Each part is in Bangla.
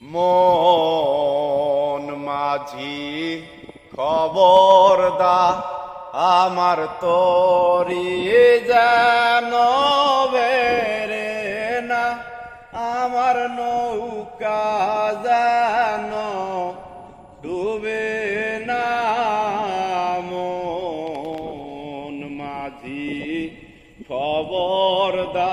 মন মাঝি খবর দা আমার তরি যেন বেরে না, আমার নৌকা যেন ডুবে না। মন মাঝি খবর দা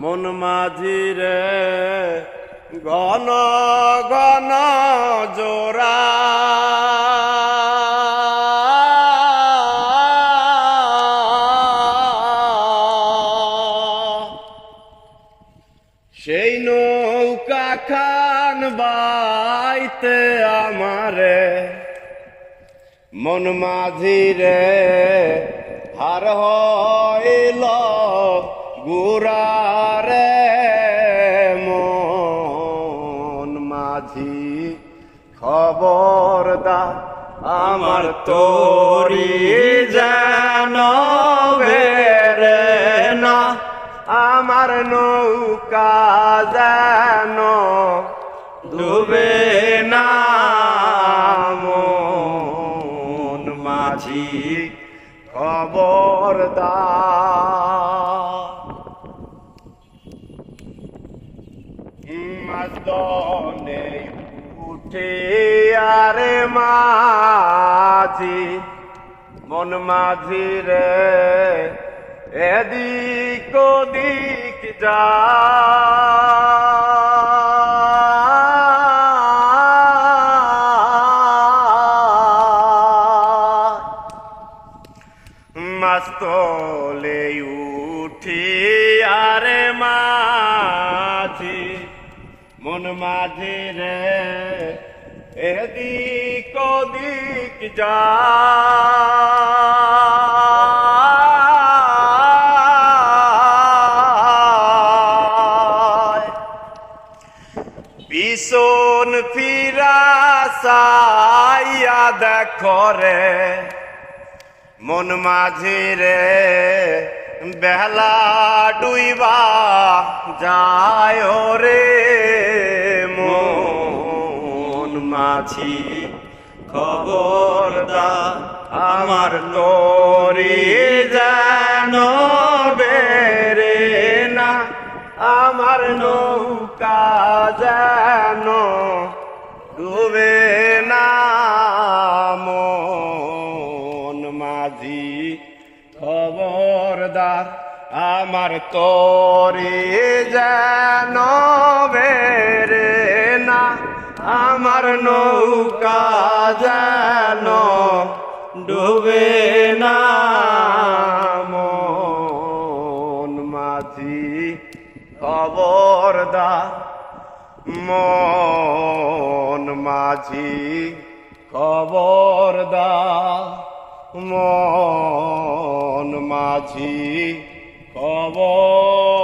মন মাঝিরে ঘন ঘন জোড়া। সেই নৌকা খান বাইতে আমারে। মন মাঝিরে হার হইল গুরারে মন মাঝি খবর দা আমার তোরি যেন বেরে না, আমার নৌকা যেন ডুবে না। মন মাঝি খবর দা মাদনে উঠে আরে মাঝি মন মাঝি রে এদিক ওদিক যা। মাস্তলে উঠি আরে মাঝি মন মাঝি রে, এদিক ওদিক যা। পিছন ফিরা সাইয়া দেখো রে, মন মাঝি রে, বেলা ডুইবা যায় রে। মন মাঝি খবর দা আমার তোরি যেন বেরে না, আমার নৌকা যেন ডুবে না। মন মাঝি, খবরদার আমার তোরে যেন বেরে না। আমার নৌকা যেন ডুবে না মন মাঝি খবরদার মন মাঝি খবরদার মন মাঝি খবর